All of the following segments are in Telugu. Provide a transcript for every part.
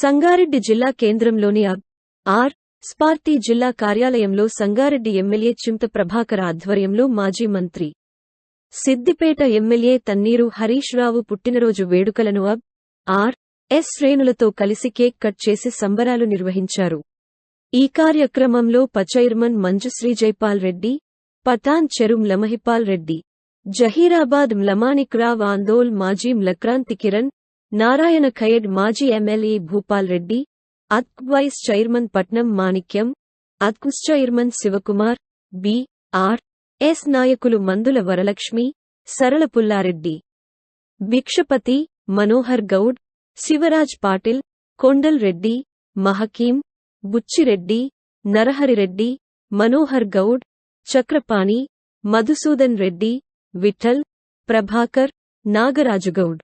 సంగారెడ్డి జిల్లా కేంద్రంలోని అబ్ ఆర్. స్పార్టీ జిల్లా కార్యాలయంలో సంగారెడ్డి ఎమ్మెల్యే చింత ప్రభాకర్ ఆధ్వర్యంలో మాజీ మంత్రి సిద్దిపేట ఎమ్మెల్యే తన్నీరు హరీష్ రావు పుట్టినరోజు వేడుకలను అబ్ ఆర్. ఎస్. శ్రేణులతో కలిసి కేక్ కట్ చేసి సంబరాలు నిర్వహించారు. ఈ కార్యక్రమంలో పచైర్మన్ మంజుశ్రీ జైపాల్ రెడ్డి పతాన్ చెరుం లమహిపాల్ రెడ్డి జహీరాబాద్ మ్లమానిక్రావ్ ఆందోల్ మాజీ మ్లక్రాంతి కిరణ్ నారాయణ ఖయడ్ మాజీ ఎమ్మెల్యే భూపాల్ రెడ్డి అత్క్ vice chairman Patnam Manikyam అత్కుస్ chairman Shivakumar B. R. S. నాయకులు మందుల వరలక్ష్మి సరళ పుల్లారెడ్డి భిక్షపతి మనోహర్ గౌడ్ శివరాజ్ పాటిల్ కొండల్ రెడ్డి మహకీం బుచ్చిరెడ్డి నరహరిరెడ్డి మనోహర్ గౌడ్ చక్రపాణి మధుసూదన్ రెడ్డి విఠల్ ప్రభాకర్ నాగరాజుగౌడ్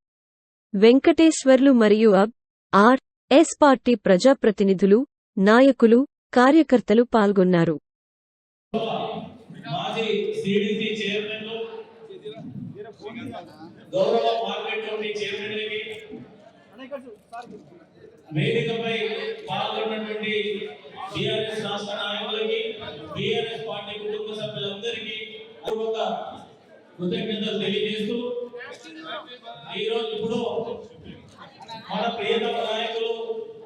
వెంకటేశ్వర్లు మరియు అబ్ ఆర్ ఎస్ పార్టీ ప్రజాప్రతినిధులు నాయకులు కార్యకర్తలు పాల్గొన్నారు. వేదికపై పాల్గొన్నటువంటి బీఆర్ఎస్ రాష్ట్ర నాయకులకి బీఆర్ఎస్ పార్టీ కుటుంబ సభ్యులందరికీ కృతజ్ఞతలు తెలియజేస్తూ ఈరోజు ఇప్పుడు మన ప్రియతమ నాయకులు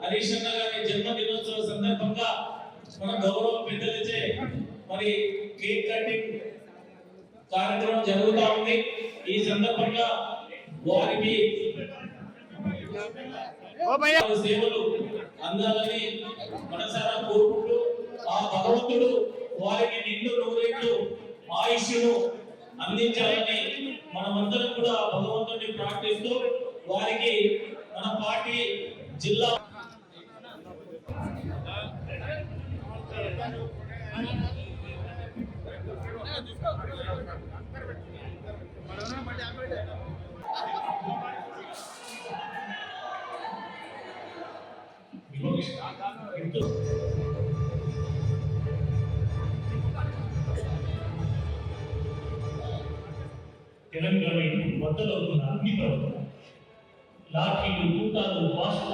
హరీష్ అన్న గారి జన్మదినోత్సవ సందర్భంగా మన గౌరవ పెద్దలచే మరి కేక్ కటింగ్ కార్యక్రమం జరుగుతా ఉంది. ఈ సందర్భంగా వారికి వారి సేవలు అందాలని మనసారా కోరుకుంటూ ఆ భగవంతుడు వారికి నిండు నూరేళ్ళు ఆయుష్ను అందించాలని మనమందరం కూడా భగవంతుడిని ప్రార్థిస్తూ వారికి మన పార్టీ జిల్లా తెలంగాణ ఇప్పుడు మొదలవుతున్న అగ్ని పర్వతం లాఠీలు తూటాలు బాష్పవాయు